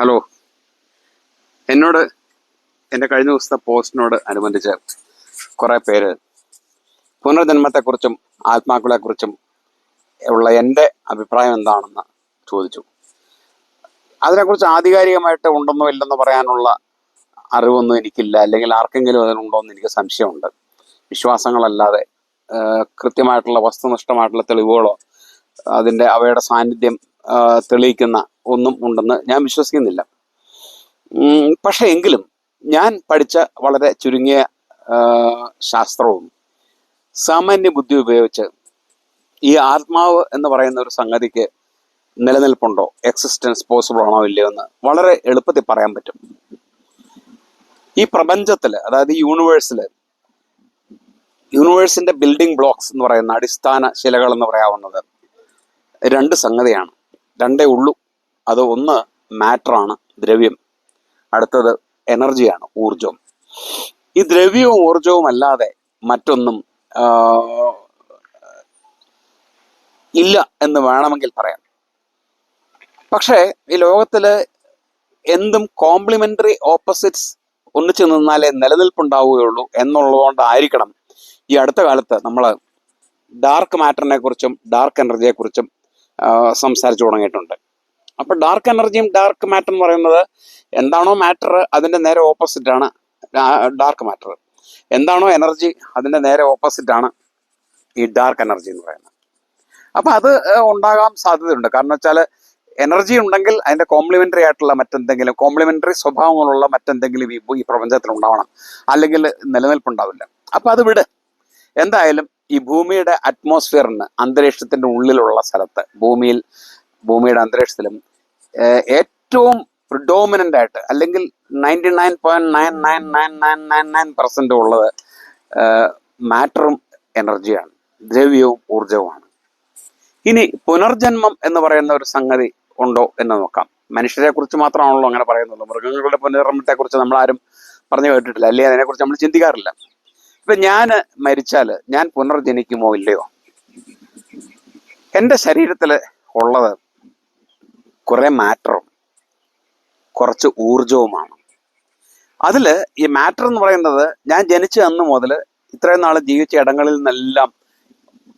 Hello. എന്നോട് എന്റെ കഴിഞ്ഞ ദിവസത്തെ പോസ്റ്റിനോട് അനുബന്ധിച്ച് കുറേ പേര് പുനർജന്മത്തെക്കുറിച്ചും ആത്മാക്കളെക്കുറിച്ചും ഉള്ള എന്റെ അഭിപ്രായം എന്താണെന്ന് ചോദിച്ചു. അതിനെക്കുറിച്ച് ആധികാരികമായിട്ട് ഉണ്ടെന്നോ ഇല്ലെന്നോ പറയാനുള്ള അറിവൊന്നും എനിക്കില്ല. അല്ലെങ്കിൽ ആർക്കെങ്കിലും അതിനുണ്ടോ എന്ന് എനിക്ക് സംശയമുണ്ട്. വിശ്വാസങ്ങളല്ലാതെ കൃത്യമായിട്ടുള്ള വസ്തുനിഷ്ഠമായിട്ടുള്ള തെളിവുകളോ അതിന്റെ അവയുടെ സാന്നിധ്യം തെളിയിക്കുന്ന ഒന്നും ഉണ്ടെന്ന് ഞാൻ വിശ്വസിക്കുന്നില്ല. പക്ഷെ എങ്കിലും ഞാൻ പഠിച്ച വളരെ ചുരുങ്ങിയ ശാസ്ത്രവും സാമാന്യ ബുദ്ധി ഉപയോഗിച്ച് ഈ ആത്മാവ് എന്ന് പറയുന്ന ഒരു സംഗതിക്ക് നിലനിൽപ്പുണ്ടോ? എക്സിസ്റ്റൻസ് പോസിബിൾ ആണോ? ഇല്ലയോ എന്ന് വളരെ എളുപ്പത്തിൽ പറയാൻ പറ്റും. ഈ പ്രപഞ്ചത്തിൽ അതായത് ഈ യൂണിവേഴ്സിൽ യൂണിവേഴ്സിന്റെ ബിൽഡിംഗ് ബ്ലോക്സ് എന്ന് പറയുന്ന അടിസ്ഥാന ശിലകൾ എന്ന് പറയാവുന്നത് രണ്ട് സംഗതിയാണ്. രണ്ടേ ഉള്ളൂ. അത് ഒന്ന് മാറ്ററാണ് ദ്രവ്യം. അടുത്തത് എനർജിയാണ് ഊർജം ഈ ദ്രവ്യവും ഊർജവും അല്ലാതെ മറ്റൊന്നും ഇല്ല എന്ന് വേണമെങ്കിൽ പറയാം. പക്ഷേ ഈ ലോകത്തിൽ എന്തും കോംപ്ലിമെന്ററി ഓപ്പോസിറ്റ്സ് ഒന്നിച്ചു നിന്നാലേ നിലനിൽപ്പുണ്ടാവുകയുള്ളൂ എന്നുള്ളതുകൊണ്ടായിരിക്കണം ഈ അടുത്ത കാലത്ത് നമ്മൾ ഡാർക്ക് മാറ്ററിനെ കുറിച്ചും ഡാർക്ക് എനർജിയെ കുറിച്ചും സംസാരിച്ചു തുടങ്ങിയിട്ടുണ്ട്. അപ്പോൾ ഡാർക്ക് എനർജിയും ഡാർക്ക് മാറ്റർ എന്ന് പറയുന്നത് എന്താണോ മാറ്റർ അതിന്റെ നേരെ ഓപ്പോസിറ്റ് ആണ്. ഡാർക്ക് മാറ്റർ എന്താണോ എനർജി അതിന്റെ നേരെ ഓപ്പോസിറ്റ് ആണ് ഈ ഡാർക്ക് എനർജി എന്ന് പറയുന്നത്. അപ്പൊ അത് ഉണ്ടാകാൻ സാധ്യതയുണ്ട്. കാരണം വെച്ചാൽ എനർജി ഉണ്ടെങ്കിൽ അതിന്റെ കോംപ്ലിമെന്ററി ആയിട്ടുള്ള മറ്റെന്തെങ്കിലും കോംപ്ലിമെന്ററി സ്വഭാവങ്ങളുള്ള മറ്റെന്തെങ്കിലും ഈ പ്രപഞ്ചത്തിൽ ഉണ്ടാവണം. അല്ലെങ്കിൽ നിലനിൽപ്പുണ്ടാവില്ല. അപ്പൊ അത് വിട്. എന്തായാലും ഈ ഭൂമിയുടെ അറ്റ്മോസ്ഫിയറിന് അന്തരീക്ഷത്തിന്റെ ഉള്ളിലുള്ള സ്ഥലത്ത് ഭൂമിയിൽ ഭൂമിയുടെ അന്തരീക്ഷത്തിലും ഏറ്റവും പ്രിഡോമിനന്റ് ആയിട്ട് അല്ലെങ്കിൽ ninety nine point nine nine nine nine nine nine percent ഉള്ളത് മാറ്ററും എനർജിയാണ് ദ്രവ്യവും ഊർജവുമാണ് ഇനി പുനർജന്മം എന്ന് പറയുന്ന ഒരു സംഗതി ഉണ്ടോ എന്ന് നോക്കാം. മനുഷ്യരെ കുറിച്ച് മാത്രമാണല്ലോ അങ്ങനെ പറയുന്നുള്ളൂ മൃഗങ്ങളുടെ പുനർജന്മത്തെ കുറിച്ച് നമ്മൾ ആരും പറഞ്ഞു കേട്ടിട്ടില്ല. അല്ലേ? അതിനെക്കുറിച്ച് നമ്മൾ ചിന്തിക്കാറില്ല. ഇപ്പൊ ഞാൻ മരിച്ചാൽ ഞാൻ പുനർജനിക്കുമോ ഇല്ലയോ? എന്റെ ശരീരത്തിൽ ഉള്ളത് കുറേ മാറ്ററും കുറച്ച് ഊർജവുമാണ് അതിൽ ഈ മാറ്റർ എന്ന് പറയുന്നത് ഞാൻ ജനിച്ച അന്ന് മുതൽ ഇത്രയും നാൾ ജീവിച്ച ഇടങ്ങളിൽ നിന്നെല്ലാം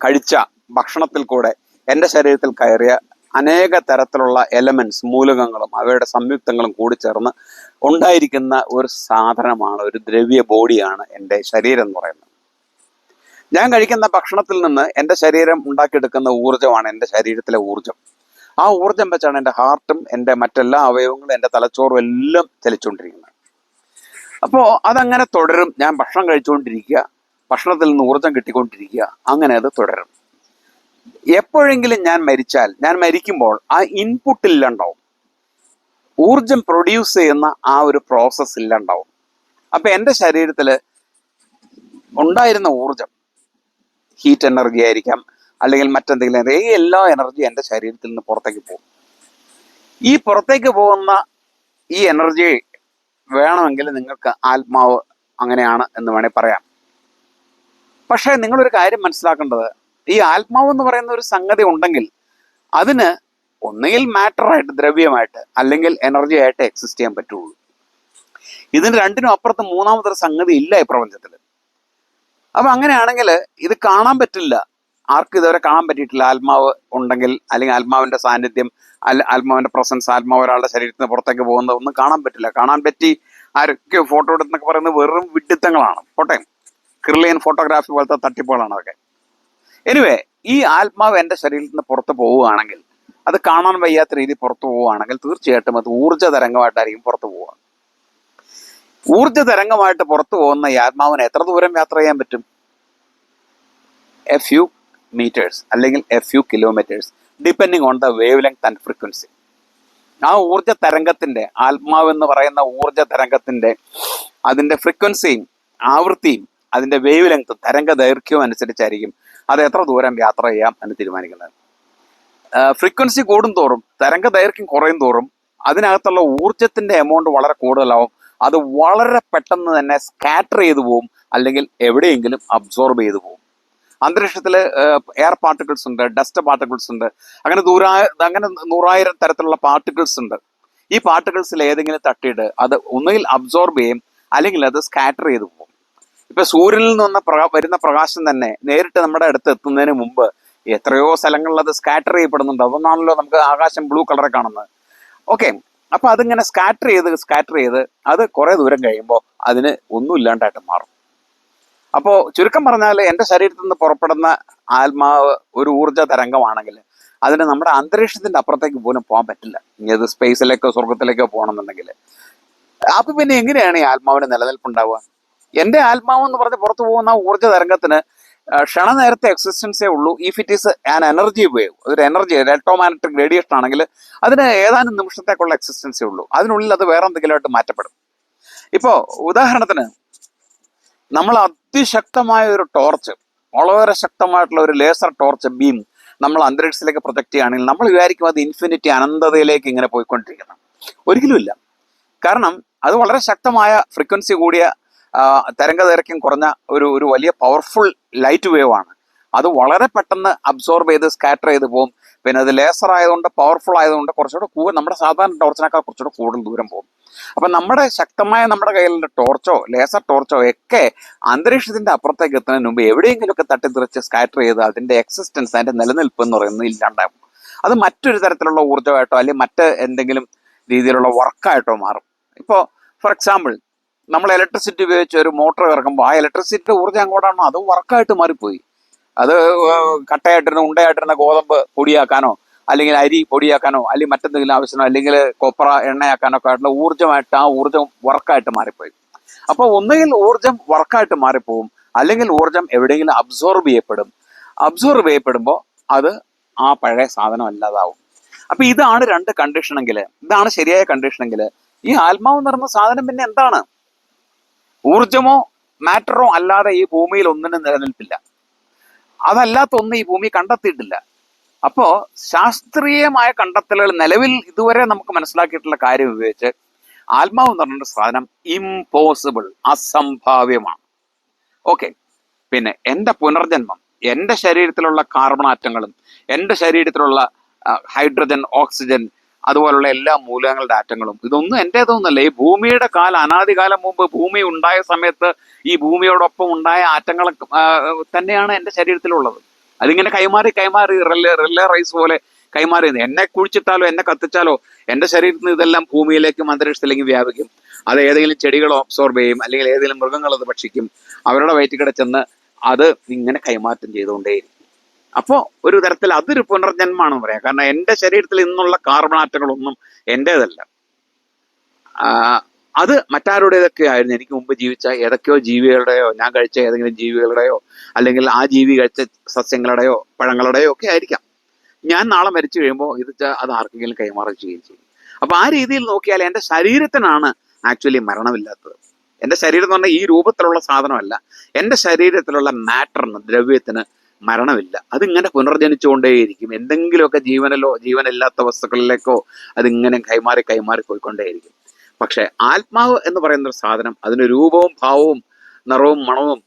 കഴിച്ച ഭക്ഷണത്തിൽ കൂടെ എന്റെ ശരീരത്തിൽ കയറിയ അനേക തരത്തിലുള്ള എലമെന്റ്സ് മൂലകങ്ങളും അവയുടെ സംയുക്തങ്ങളും കൂടി ചേർന്ന് ഉണ്ടായിരിക്കുന്ന ഒരു സാധനമാണ് ഒരു ദ്രവ്യ ബോഡിയാണ് എന്റെ ശരീരം എന്ന് പറയുന്നത്. ഞാൻ കഴിക്കുന്ന ഭക്ഷണത്തിൽ നിന്ന് എന്റെ ശരീരം ഉണ്ടാക്കിയെടുക്കുന്ന ഊർജമാണ് എന്റെ ശരീരത്തിലെ ഊർജം. ആ ഊർജം വെച്ചാണ് എന്റെ ഹാർട്ടും എന്റെ മറ്റെല്ലാ അവയവങ്ങളും എന്റെ തലച്ചോറും എല്ലാം ചലിച്ചുകൊണ്ടിരിക്കുന്നത്. അപ്പോൾ അതങ്ങനെ തുടരും. ഞാൻ ഭക്ഷണം കഴിച്ചുകൊണ്ടിരിക്കുക ഭക്ഷണത്തിൽ നിന്ന് ഊർജം കിട്ടിക്കൊണ്ടിരിക്കുക അങ്ങനെ അത് തുടരും. എപ്പോഴെങ്കിലും ഞാൻ മരിച്ചാൽ ഞാൻ മരിക്കുമ്പോൾ ആ ഇൻപുട്ട് ഇല്ലണ്ടാവും. ഊർജം പ്രൊഡ്യൂസ് ചെയ്യുന്ന ആ ഒരു പ്രോസസ്സ് ഇല്ലണ്ടാവും. അപ്പൊ എന്റെ ശരീരത്തിൽ ഉണ്ടായിരുന്ന ഊർജം ഹീറ്റ് എനർജി ആയിരിക്കാം അല്ലെങ്കിൽ മറ്റെന്തെങ്കിലും ഈ എല്ലാ എനർജിയും എന്റെ ശരീരത്തിൽ നിന്ന് പുറത്തേക്ക് പോകും. ഈ പുറത്തേക്ക് പോകുന്ന ഈ എനർജി വേണമെങ്കിൽ നിങ്ങൾക്ക് ആത്മാവ് അങ്ങനെയാണ് എന്ന് വേണേൽ പറയാം. പക്ഷേ നിങ്ങളൊരു കാര്യം മനസ്സിലാക്കേണ്ടത് ഈ ആത്മാവ് എന്ന് പറയുന്ന ഒരു സംഗതി ഉണ്ടെങ്കിൽ അതിന് ഒന്നുകിൽ മാറ്ററായിട്ട് ദ്രവ്യമായിട്ട് അല്ലെങ്കിൽ എനർജി ആയിട്ട് എക്സിസ്റ്റ് ചെയ്യാൻ പറ്റുള്ളൂ. ഇതിന് രണ്ടിനും അപ്പുറത്ത് മൂന്നാമതൊരു സംഗതി ഇല്ല ഈ പ്രപഞ്ചത്തിൽ അപ്പൊ അങ്ങനെയാണെങ്കിൽ ഇത് കാണാൻ പറ്റില്ല. ആർക്കും ഇതുവരെ കാണാൻ പറ്റിയിട്ടില്ല. ആത്മാവ് ഉണ്ടെങ്കിൽ അല്ലെങ്കിൽ ആത്മാവിന്റെ സാന്നിധ്യം അല്ല ആത്മാവിന്റെ പ്രസൻസ് ആത്മാവ് ഒരാളുടെ ശരീരത്തിന് പുറത്തേക്ക് പോകുന്നത് ഒന്നും കാണാൻ പറ്റില്ല. കാണാൻ പറ്റി ആരൊക്കെ ഫോട്ടോ എടുത്തെന്നൊക്കെ പറയുന്നത് വെറും വിഡിത്തങ്ങളാണ് കോട്ടയം ക്രിലിയൻ ഫോട്ടോഗ്രാഫി പോലത്തെ തട്ടിപ്പുകളാണ് അതൊക്കെ. എനിവേ ഈ ആത്മാവ് എന്റെ ശരീരത്തിൽ നിന്ന് പുറത്ത് പോവുകയാണെങ്കിൽ അത് കാണാൻ വയ്യാത്ത രീതിയിൽ പുറത്തു പോവുകയാണെങ്കിൽ തീർച്ചയായിട്ടും അത് ഊർജ തരംഗമായിട്ടായിരിക്കും പുറത്തു പോവുക. ഊർജ തരംഗമായിട്ട് പുറത്തു പോകുന്ന ഈ ആത്മാവിന് എത്ര ദൂരം യാത്ര ചെയ്യാൻ പറ്റും? എ ഫ്യൂ മീറ്റേഴ്സ് അല്ലെങ്കിൽ a few kilometres depending on the wavelength and frequency ആ ഊർജ തരംഗത്തിന്റെ ആത്മാവ് എന്ന് പറയുന്ന ഊർജ തരംഗത്തിന്റെ അതിന്റെ ഫ്രീക്വൻസിയും ആവൃത്തിയും അതിന്റെ വേവ് ലെങ്ത് തരംഗ ദൈർഘ്യവും അനുസരിച്ചായിരിക്കും അത് എത്ര ദൂരം യാത്ര ചെയ്യാം എന്ന് തീരുമാനിക്കുന്നത്. ഫ്രീക്വൻസി കൂടും തോറും തരംഗ ദൈർഘ്യം കുറയും തോറും അതിനകത്തുള്ള ഊർജത്തിന്റെ എമൗണ്ട് വളരെ കൂടുതലാവും. അത് വളരെ പെട്ടെന്ന് തന്നെ സ്കാറ്റർ ചെയ്തു പോവും അല്ലെങ്കിൽ എവിടെയെങ്കിലും അബ്സോർബ് ചെയ്തു പോവും. അന്തരീക്ഷത്തിൽ എയർ പാർട്ടിക്കിൾസ് ഉണ്ട് ഡസ്റ്റ് പാർട്ടിക്കിൾസ് ഉണ്ട് അങ്ങനെ ദൂരാ അങ്ങനെ നൂറായിരം തരത്തിലുള്ള പാർട്ടിക്കിൾസ് ഉണ്ട്. ഈ പാർട്ടിക്കിൾസിൽ ഏതെങ്കിലും തട്ടിയിട്ട് അത് ഒന്നുകിൽ അബ്സോർബ് ചെയ്യും അല്ലെങ്കിൽ അത് സ്കാറ്റർ ചെയ്തു പോകും ഇപ്പൊ സൂര്യനിൽ നിന്ന് പ്രകാ വരുന്ന പ്രകാശം തന്നെ നേരിട്ട് നമ്മുടെ അടുത്ത് എത്തുന്നതിന് മുമ്പ് എത്രയോ സ്ഥലങ്ങളിൽ അത് സ്കാറ്റർ ചെയ്യപ്പെടുന്നുണ്ട്. അതൊന്നാണല്ലോ നമുക്ക് ആകാശം ബ്ലൂ കളറെ കാണുന്നത്. ഓക്കെ അപ്പൊ അതിങ്ങനെ സ്കാറ്റർ ചെയ്ത് സ്കാറ്റർ ചെയ്ത് അത് കുറെ ദൂരം കഴിയുമ്പോൾ അതിന് ഒന്നും ഇല്ലാണ്ടായിട്ട് മാറും. അപ്പോൾ ചുരുക്കം പറഞ്ഞാൽ എന്റെ ശരീരത്തിൽ നിന്ന് പുറപ്പെടുന്ന ആത്മാവ് ഒരു ഊർജ തരംഗമാണെങ്കിൽ അതിന് നമ്മുടെ അന്തരീക്ഷത്തിന്റെ അപ്പുറത്തേക്ക് പോലും പോകാൻ പറ്റില്ല. ഇനി അത് സ്പേസിലേക്കോ സ്വർഗത്തിലേക്കോ പോകണമെന്നുണ്ടെങ്കിൽ. അപ്പൊ പിന്നെ എങ്ങനെയാണ് ഈ ആത്മാവിന് നിലനിൽപ്പുണ്ടാവുക? എന്റെ ആത്മാവ് എന്ന് പറഞ്ഞ് പുറത്തു പോകുന്ന ഊർജ തരംഗത്തിന് ക്ഷണ നേരത്തെ എക്സിസ്റ്റൻസേ ഉള്ളൂ if it is an energy wave ഒരു എനർജി ഇലക്ട്രോമാഗ്നറ്റിക് റേഡിയേഷൻ ആണെങ്കിൽ അതിന് ഏതാനും നിമിഷത്തേക്കുള്ള എക്സിസ്റ്റൻസേ ഉള്ളൂ. അതിനുള്ളിൽ അത് വേറെ എന്തെങ്കിലുമായിട്ട് മാറ്റപ്പെടും. ഇപ്പോൾ ഉദാഹരണത്തിന് നമ്മൾ അതിശക്തമായ ഒരു ടോർച്ച് വളരെ ശക്തമായിട്ടുള്ള ഒരു ലേസർ ടോർച്ച് ബീം നമ്മൾ അന്തരീക്ഷത്തിലേക്ക് പ്രൊജക്ട് ചെയ്യുകയാണെങ്കിൽ നമ്മൾ വിചാരിക്കും അത് ഇൻഫിനിറ്റി അനന്തതയിലേക്ക് ഇങ്ങനെ പോയിക്കൊണ്ടിരിക്കണം ഒരിക്കലും ഇല്ല കാരണം അത് വളരെ ശക്തമായ ഫ്രീക്വൻസി കൂടിയ ആ, തരംഗദൈർഘ്യം കുറഞ്ഞ ഒരു ഒരു വലിയ പവർഫുൾ ലൈറ്റ് വേവ് ആണ്. അത് വളരെ പെട്ടെന്ന് അബ്സോർബ് ചെയ്ത് സ്കാറ്റർ ചെയ്ത് പോകും പിന്നെ അത് ലേസർ ആയതുകൊണ്ട് പവർഫുൾ ആയതുകൊണ്ട് കുറച്ചുകൂടെ കൂടുതൽ നമ്മുടെ സാധാരണ ടോർച്ചിനേക്കാൾ കുറച്ചുകൂടെ കൂടുതൽ ദൂരം പോകും. അപ്പം നമ്മുടെ ശക്തമായ നമ്മുടെ കയ്യിലുള്ള ടോർച്ചോ ലേസർ ടോർച്ചോ ഒക്കെ അന്തരീക്ഷത്തിന്റെ അപ്പുറത്തേക്ക് എത്തുന്നതിന് മുമ്പ് എവിടെയെങ്കിലുമൊക്കെ തട്ടിത്തെറിച്ച് സ്കാറ്റർ ചെയ്ത് അതിന്റെ എക്സിസ്റ്റൻസ് അതിന്റെ നിലനിൽപ്പ് എന്ന് പറയുന്നത് ഇല്ലാണ്ടാകും അത് മറ്റൊരു തരത്തിലുള്ള ഊർജമായിട്ടോ അല്ലെങ്കിൽ മറ്റ് എന്തെങ്കിലും രീതിയിലുള്ള വർക്കായിട്ടോ മാറും. ഇപ്പോൾ ഫോർ എക്സാമ്പിൾ നമ്മൾ ഇലക്ട്രിസിറ്റി ഉപയോഗിച്ച് ഒരു മോട്ടോർ ഇറക്കുമ്പോൾ ആ ഇലക്ട്രിസിറ്റിയുടെ ഊർജം അങ്ങോട്ടാണോ? അത് വർക്കായിട്ട് മാറിപ്പോയി? അത് കട്ടയായിട്ടിരുന്ന ഉണ്ടയായിട്ടിരുന്ന ഗോതമ്പ് പൊടിയാക്കാനോ അല്ലെങ്കിൽ അരി പൊടിയാക്കാനോ അല്ലെങ്കിൽ മറ്റെന്തെങ്കിലും ആവശ്യമോ അല്ലെങ്കിൽ കൊപ്ര എണ്ണയാക്കാനോ ഒക്കെ ആയിട്ടുള്ള ഊർജമായിട്ട് ആ ഊർജം വർക്കായിട്ട് മാറിപ്പോയി. അപ്പോൾ ഒന്നുകിൽ ഊർജം വർക്കായിട്ട് മാറിപ്പോവും അല്ലെങ്കിൽ ഊർജം എവിടെയെങ്കിലും അബ്സോർബ് ചെയ്യപ്പെടും. അബ്സോർബ് ചെയ്യപ്പെടുമ്പോൾ അത് ആ പഴയ സാധനം അല്ലാതാവും അപ്പൊ ഇതാണ് രണ്ട് കണ്ടീഷനെങ്കിൽ ഇതാണ് ശരിയായ കണ്ടീഷനെങ്കിൽ ഈ ആത്മാവ് പറയുന്ന സാധനം പിന്നെ എന്താണ്? ഊർജമോ മാറ്ററോ അല്ലാതെ ഈ ഭൂമിയിൽ ഒന്നിനും നിലനിൽപ്പില്ല. അതല്ലാത്ത ഒന്ന് ഈ ഭൂമി കണ്ടെത്തിയിട്ടില്ല. അപ്പോ ശാസ്ത്രീയമായ കണ്ടെത്തലുകൾ നിലവിൽ ഇതുവരെ നമുക്ക് മനസ്സിലാക്കിയിട്ടുള്ള കാര്യം ഉപയോഗിച്ച് ആത്മാവ് എന്ന് പറഞ്ഞ സാധനം ഇംപോസിബിൾ അസംഭാവ്യമാണ്. ഓക്കെ പിന്നെ എന്റെ പുനർജന്മം എന്റെ ശരീരത്തിലുള്ള കാർബൺ ആറ്റങ്ങളും എന്റെ ശരീരത്തിലുള്ള ഹൈഡ്രജൻ ഓക്സിജൻ അതുപോലുള്ള എല്ലാ മൂലകങ്ങളുടെ ആറ്റങ്ങളും ഇതൊന്നും എന്റേതൊന്നുമല്ല ഈ ഭൂമിയുടെ കാലം അനാദികാലം മുമ്പ് ഭൂമി ഉണ്ടായ സമയത്ത് ഈ ഭൂമിയോടൊപ്പം ഉണ്ടായ ആറ്റങ്ങൾ തന്നെയാണ് എന്റെ ശരീരത്തിലുള്ളത്. അതിങ്ങനെ കൈമാറി കൈമാറി റിലേ റിലേ റൈസ് പോലെ കൈമാറി എന്നെ കുഴിച്ചിട്ടാലോ എന്നെ കത്തിച്ചാലോ എന്റെ ശരീരത്തിൽ നിന്ന് ഇതെല്ലാം ഭൂമിയിലേക്കും അന്തരീക്ഷത്തിലേക്കും വ്യാപിക്കും. അത് ഏതെങ്കിലും ചെടികൾ അബ്സോർബ് ചെയ്യും അല്ലെങ്കിൽ ഏതെങ്കിലും മൃഗങ്ങൾ അത് ഭക്ഷിക്കും. അവരുടെ വയറ്റിൽ കിടച്ചെന്ന് അത് ഇങ്ങനെ കൈമാറ്റം ചെയ്തുകൊണ്ടേയിരിക്കും. അപ്പോൾ ഒരു തരത്തിൽ അതൊരു പുനർജന്മാണെന്ന് പറയാം. കാരണം എന്റെ ശരീരത്തിൽ ഇന്നുള്ള കാർബൺ ആറ്റങ്ങളൊന്നും എന്റേതല്ല. അത് മറ്റാരുടേതൊക്കെ ആയിരുന്നു? എനിക്ക് മുമ്പ് ജീവിച്ച ഏതൊക്കെയോ ജീവികളുടെയോ ഞാൻ കഴിച്ച ഏതെങ്കിലും ജീവികളുടെയോ അല്ലെങ്കിൽ ആ ജീവി കഴിച്ച സസ്യങ്ങളുടെയോ പഴങ്ങളുടെയോ ഒക്കെ ആയിരിക്കാം. ഞാൻ നാളെ മരിച്ചു കഴിയുമ്പോൾ ഇത് അത് ആർക്കെങ്കിലും കൈമാറുകയും ചെയ്യുകയും ചെയ്യും. അപ്പോൾ ആ രീതിയിൽ നോക്കിയാൽ എന്റെ ശരീരത്തിനാണ് ആക്ച്വലി മരണമില്ലാത്തത്. എന്റെ ശരീരം എന്ന് പറഞ്ഞാൽ ഈ രൂപത്തിലുള്ള സാധനമല്ല. എന്റെ ശരീരത്തിലുള്ള മാറ്ററിന് ദ്രവ്യത്തിന് മരണമില്ല. അതിങ്ങനെ പുനർജനിച്ചുകൊണ്ടേയിരിക്കും. എന്തെങ്കിലുമൊക്കെ ജീവനിലോ ജീവനില്ലാത്ത വസ്തുക്കളിലേക്കോ അതിങ്ങനെ കൈമാറി കൈമാറി പോയിക്കൊണ്ടേയിരിക്കും. പക്ഷെ ആത്മാവ് എന്ന് പറയുന്ന ഒരു സാധനം അതിന് രൂപവും ഭാവവും നിറവും മണവും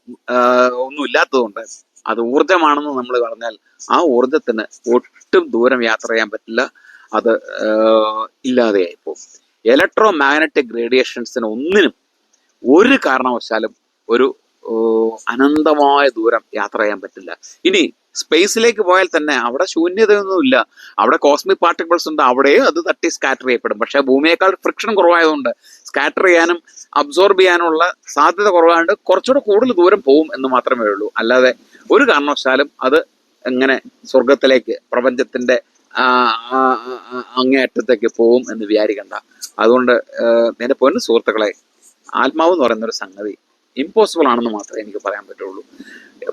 ഒന്നും ഇല്ലാത്തതുകൊണ്ട് അത് ഊർജമാണെന്ന് നമ്മൾ പറഞ്ഞാൽ ആ ഊർജത്തിന് ഒട്ടും ദൂരം യാത്ര ചെയ്യാൻ പറ്റില്ല. അത് ഇല്ലാതെയായി പോകും ഇലക്ട്രോ മാഗ്നറ്റിക് റേഡിയേഷൻസിന് ഒന്നിനും ഒരു കാരണവശാലും ഒരു അനന്തമായ ദൂരം യാത്ര ചെയ്യാൻ പറ്റില്ല. ഇനി സ്പേസിലേക്ക് പോയാൽ തന്നെ അവിടെ ശൂന്യതയൊന്നുമില്ല. അവിടെ കോസ്മിക് പാർട്ടിക്കിൾസ് ഉണ്ട് അവിടെയും അത് തട്ടി സ്കാറ്റർ ചെയ്യപ്പെടും. പക്ഷേ ഭൂമിയേക്കാൾ ഫ്രിക്ഷൻ കുറവായതുകൊണ്ട് സ്കാറ്റർ ചെയ്യാനും അബ്സോർബ് ചെയ്യാനുള്ള സാധ്യത കുറവായതുകൊണ്ട് കുറച്ചുകൂടെ കൂടുതൽ ദൂരം പോകും എന്ന് മാത്രമേ ഉള്ളൂ. അല്ലാതെ ഒരു കാരണവശാലും അത് എങ്ങനെ സ്വർഗത്തിലേക്ക് പ്രപഞ്ചത്തിന്റെ അങ്ങേയറ്റത്തേക്ക് പോകും എന്ന് വിചാരിക്കണ്ട. അതുകൊണ്ട് എന്റെ പൊന്നു സുഹൃത്തുക്കളെ ആത്മാവ് എന്ന് പറയുന്ന ഒരു സംഗതി ഇമ്പോസിബിൾ ആണെന്ന് മാത്രമേ എനിക്ക് പറയാൻ പറ്റുള്ളൂ.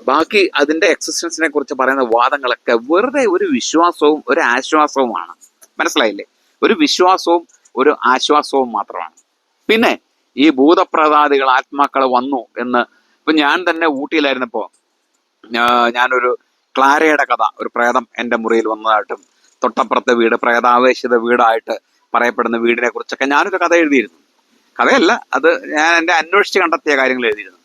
ബാക്കി അതിന്റെ എക്സിസ്റ്റൻസിനെ കുറിച്ച് പറയുന്ന വാദങ്ങളൊക്കെ വെറുതെ ഒരു വിശ്വാസവും ഒരു ആശ്വാസവുമാണ്. മനസ്സിലായില്ലേ? ഒരു വിശ്വാസവും ഒരു ആശ്വാസവും മാത്രമാണ്. പിന്നെ ഈ ഭൂതപ്രതാദികൾ ആത്മാക്കൾ വന്നു എന്ന് ഇപ്പൊ ഞാൻ തന്നെ ഊട്ടിയിലായിരുന്നപ്പോ ഞാനൊരു ക്ലാരയുടെ കഥ ഒരു പ്രേതം എന്റെ മുറിയിൽ വന്നതായിട്ടും തൊട്ടപ്പുറത്തെ വീട് പ്രേതാവേശിത വീടായിട്ട് പറയപ്പെടുന്ന വീടിനെ കുറിച്ചൊക്കെ ഞാനൊരു കഥ എഴുതിയിരുന്നു. കഥയല്ല അത് ഞാൻ എന്റെ അന്വേഷിച്ച് കണ്ടെത്തിയ കാര്യങ്ങൾ എഴുതിയിരുന്നു.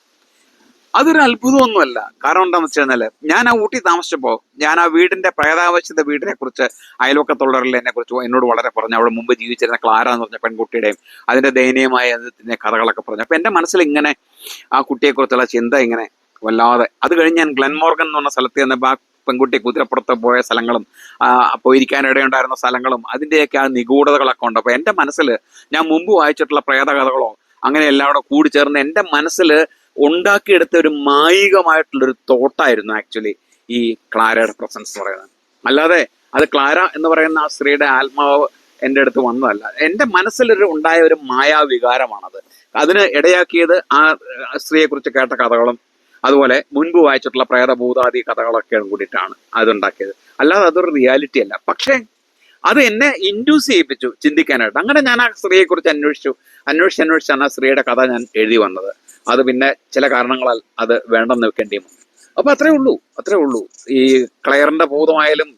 അതൊരു അത്ഭുതമൊന്നുമല്ല. കാരണം എന്താണെന്ന് വെച്ച് കഴിഞ്ഞാൽ ഞാൻ ആ ഊട്ടി താമസിച്ചപ്പോൾ ഞാൻ ആ വീടിന്റെ പ്രേതാവശ്യത്തെ വീടിനെ കുറിച്ച് അയൽവക്കത്തുള്ളവരിൽ എന്നെ കുറിച്ച് എന്നോട് വളരെ പറഞ്ഞു. അവിടെ മുമ്പ് ജീവിച്ചിരുന്ന ക്ലാര എന്ന് പറഞ്ഞ പെൺകുട്ടിയുടെയും അതിന്റെ ദയനീയമായ കഥകളൊക്കെ പറഞ്ഞു. അപ്പം എന്റെ മനസ്സിൽ ഇങ്ങനെ ആ കുട്ടിയെക്കുറിച്ചുള്ള ചിന്ത ഇങ്ങനെ വല്ലാതെ അത് കഴിഞ്ഞ് ഞാൻ ഗ്ലെൻമോർഗൻ എന്ന് പറഞ്ഞ സ്ഥലത്ത് ചെന്നപ്പോൾ ആ പെൺകുട്ടി കുതിരപ്പുറത്ത് പോയ സ്ഥലങ്ങളും പോയിരിക്കാനിടയുണ്ടായിരുന്ന സ്ഥലങ്ങളും അതിന്റെയൊക്കെ ആ നിഗൂഢതകളൊക്കെ ഉണ്ട്. അപ്പോൾ എന്റെ മനസ്സിൽ ഞാൻ മുമ്പ് വായിച്ചിട്ടുള്ള പ്രേതകഥകളോ അങ്ങനെ എല്ലാം കൂടെ കൂടി ചേർന്ന് എന്റെ മനസ്സിൽ ഉണ്ടാക്കിയെടുത്ത ഒരു മായികമായിട്ടുള്ളൊരു തോട്ടായിരുന്നു ആക്ച്വലി ഈ ക്ലാരയുടെ പ്രസൻസ് എന്ന് പറയുന്നത്. അല്ലാതെ അത് ക്ലാര എന്ന് പറയുന്ന ആ സ്ത്രീയുടെ ആത്മാവ് എന്റെ അടുത്ത് വന്നതല്ല. എന്റെ മനസ്സിലൊരു ഉണ്ടായ ഒരു മായാവികാരമാണത്. അതിന് ഇടയാക്കിയത് ആ സ്ത്രീയെക്കുറിച്ച് കേട്ട കഥകളും അതുപോലെ മുൻപ് വായിച്ചിട്ടുള്ള പ്രേതഭൂതാദി കഥകളൊക്കെ കൂടിയിട്ടാണ് അതുണ്ടാക്കിയത്. അല്ലാതെ അതൊരു റിയാലിറ്റി അല്ല. പക്ഷേ അത് എന്നെ ഇൻഡ്യൂസ് ചെയ്യിപ്പിച്ചു ചിന്തിക്കാനായിട്ട്. അങ്ങനെ ഞാൻ ആ സ്ത്രീയെക്കുറിച്ച് അന്വേഷിച്ചു. അന്വേഷിച്ച് അന്വേഷിച്ചാണ് ആ സ്ത്രീയുടെ കഥ ഞാൻ എഴുതി വന്നത്. അത് പിന്നെ ചില കാരണങ്ങളാൽ അത് വേണ്ടെന്ന് വെക്കേണ്ടി വന്നു. അപ്പൊ അത്രേ ഉള്ളൂ. അത്രേ ഉള്ളൂ. ഈ ക്ലയറിന്റെ ഭൂതമായാലും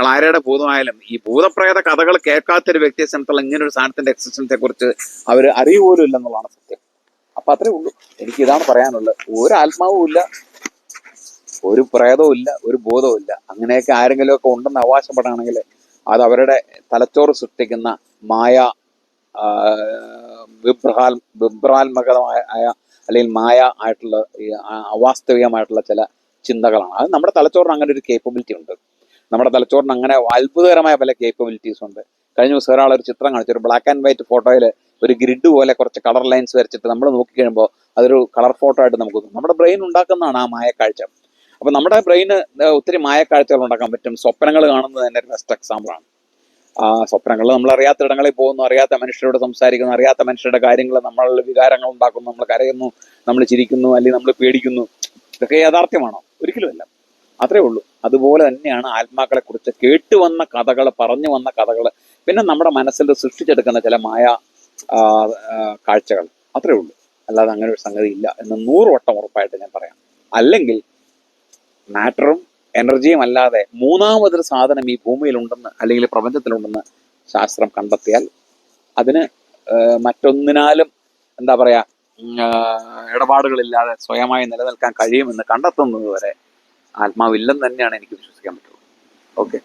ക്ലാരയുടെ ഭൂതമായാലും ഈ ഭൂതപ്രേത കഥകൾ കേൾക്കാത്തൊരു വ്യക്തിയെ സംബന്ധിച്ചുള്ള ഇങ്ങനെ ഒരു എക്സിസ്റ്റൻസിനെ കുറിച്ച് അവർ അറിയുപോലും ഇല്ലെന്നുള്ളതാണ് സത്യം. അപ്പൊ അത്രേ ഉള്ളൂ. എനിക്ക് ഇതാണ് പറയാനുള്ളത്. ഒരു ആത്മാവും ഇല്ല ഒരു പ്രേതവും ഇല്ല ഒരു ബോധവും ഇല്ല. അങ്ങനെയൊക്കെ ആരെങ്കിലും ഒക്കെ ഉണ്ടെന്ന് അവകാശപ്പെടുകയാണെങ്കിൽ അത് അവരുടെ തലച്ചോറ് സൃഷ്ടിക്കുന്ന മായ വിഭ്രഹാൽ വിഭ്രാത്മകമായ ആയ- അല്ലെങ്കിൽ മായ ആയിട്ടുള്ള അവാസ്തവികമായിട്ടുള്ള ചില ചിന്തകളാണ്. അത് നമ്മുടെ തലച്ചോറിന് അങ്ങനെ ഒരു കേപ്പബിലിറ്റി ഉണ്ട്. നമ്മുടെ തലച്ചോറിന് അങ്ങനെ അത്ഭുതകരമായ പല കേപ്പബിലിറ്റീസ് ഉണ്ട്. കഴിഞ്ഞ ദിവസം ഒരാൾ ഒരു ചിത്രം കാണിച്ചു. ഒരു ബ്ലാക്ക് ആൻഡ് വൈറ്റ് ഫോട്ടോയിൽ ഒരു ഗ്രിഡ് പോലെ കുറച്ച് കളർ ലൈൻസ് വരച്ചിട്ട് നമ്മൾ നോക്കിക്കഴിയുമ്പോൾ അതൊരു കളർ ഫോട്ടോ ആയിട്ട് നമുക്ക് നമ്മുടെ ബ്രെയിൻ ഉണ്ടാക്കുന്നതാണ് ആ മായക്കാഴ്ച. അപ്പൊ നമ്മുടെ ബ്രെയിന് ഒത്തിരി മായക്കാഴ്ചകൾ ഉണ്ടാക്കാൻ പറ്റും. സ്വപ്നങ്ങൾ കാണുന്നത് തന്നെ ഒരു ബെസ്റ്റ് എക്സാമ്പിൾ ആണ്. ആ സ്വപ്നങ്ങൾ നമ്മൾ അറിയാത്ത ഇടങ്ങളിൽ പോകുന്നു അറിയാത്ത മനുഷ്യരോട് സംസാരിക്കുന്നു അറിയാത്ത മനുഷ്യരുടെ കാര്യങ്ങൾ നമ്മൾ വികാരങ്ങൾ ഉണ്ടാക്കുന്നു നമ്മൾ കരയുന്നു നമ്മൾ ചിരിക്കുന്നു അല്ലെങ്കിൽ നമ്മൾ പേടിക്കുന്നു. ഇതൊക്കെ യാഥാർത്ഥ്യമാണോ? ഒരിക്കലുമല്ല അത്രേ ഉള്ളൂ. അതുപോലെ തന്നെയാണ് ആത്മാക്കളെ കുറിച്ച് കേട്ടു വന്ന കഥകൾ പറഞ്ഞു വന്ന കഥകൾ പിന്നെ നമ്മുടെ മനസ്സിൽ സൃഷ്ടിച്ചെടുക്കുന്ന ചില മായ കാഴ്ചകൾ. അത്രേ ഉള്ളൂ. അല്ലാതെ അങ്ങനെ ഒരു സംഗതി ഇല്ല എന്ന് നൂറ് വട്ടം ഉറപ്പായിട്ട് ഞാൻ പറയാം. അല്ലെങ്കിൽ മാറ്ററും എനർജിയും അല്ലാതെ മൂന്നാമതൊരു സാധനം ഈ ഭൂമിയിലുണ്ടെന്ന് അല്ലെങ്കിൽ പ്രപഞ്ചത്തിലുണ്ടെന്ന് ശാസ്ത്രം കണ്ടെത്തിയാൽ അതിന് മറ്റൊന്നിനാലും എന്താ പറയാ ഇടപാടുകളില്ലാതെ സ്വയമായി നിലനിൽക്കാൻ കഴിയുമെന്ന് കണ്ടെത്തുന്നത് വരെ ആത്മാവില്ലെന്ന് തന്നെയാണ് എനിക്ക് വിശ്വസിക്കാൻ പറ്റുള്ളൂ. ഓക്കെ.